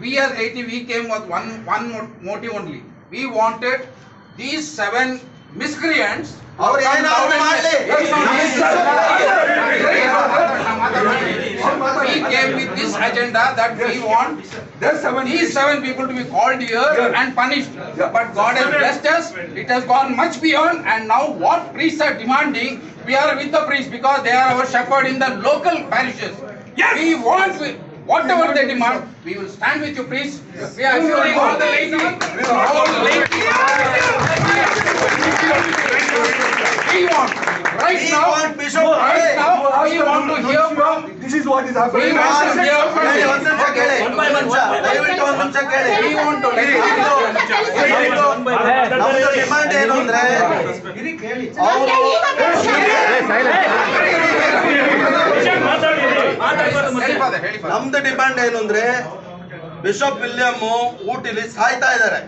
we as 80 we came with one one mo- motive only. We wanted these seven miscreants. ಅವ್ರು ಏನಾದ್ರು ಮಾಡ್ಲಿ. We came with this agenda that we want There's seven. these seven people to be called here Yeah. and punished. Yeah. But God has blessed us. It has gone much beyond. And now what priests are demanding, we are with the priests because they are our shepherd in the local parishes. We want, we- whatever they demand, we will stand with you priests. We are assuring all the laity. all the laity. We want, right We now, want Bishop right Ray. now, we want to hear from This is what is We happening. want to hear from ಕೇಳಿ, ಒಂದ್ ನಿಮಿಷ ಕೇಳಿ Okay. ಒಂದ್ ನಿಮಿಷ ದಯವಿಟ್ಟು ಒಂದ್ ನಿಮಿಷ ಕೇಳಿ We want to let ನಮ್ದು ಡಿಮಾಂಡ್ ಏನು ಅಂದ್ರೆ ನಮ್ದು ಡಿಮ್ಯಾಂಡ್ ಏನು ಅಂದ್ರೆ ಬಿಷಪ್ ವಿಲಿಯಮ್ ಊಟಿಲಿ ಸಾಯ್ತಾ ಇದ್ದಾರೆ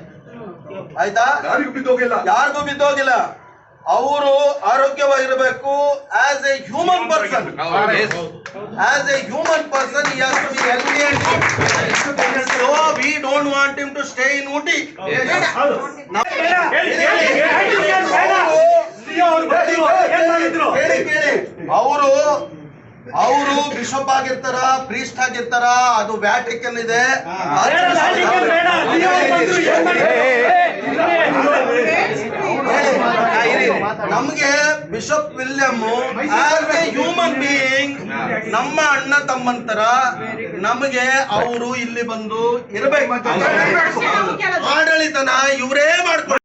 ಆಯ್ತಾ ಯಾರಿಗೂ ಬಿದ್ದೋಗಿಲ್ಲ ಅವರು ಆರೋಗ್ಯವಾಗಿರಬೇಕು as a human person as a human person we don't want him to stay in Ooty ಅವರು ಅವರು ಬಿಷಪ್ ಆಗಿರ್ತಾರ ಪ್ರೀಸ್ಟ್ ಆಗಿರ್ತಾರ ಅದು ವ್ಯಾಟಿಕನ್ ಇದೆ ನಮ್ಗೆ bishop William as a human being ನಮ್ಮ ಅಣ್ಣ ತಮ್ಮಂತರ ನಮಗೆ ಅವರು ಇಲ್ಲಿ ಬಂದು ಇರಬೇಕು ಆಡಳಿತನ ಇವರೇ ಮಾಡ್ಕೊಂಡು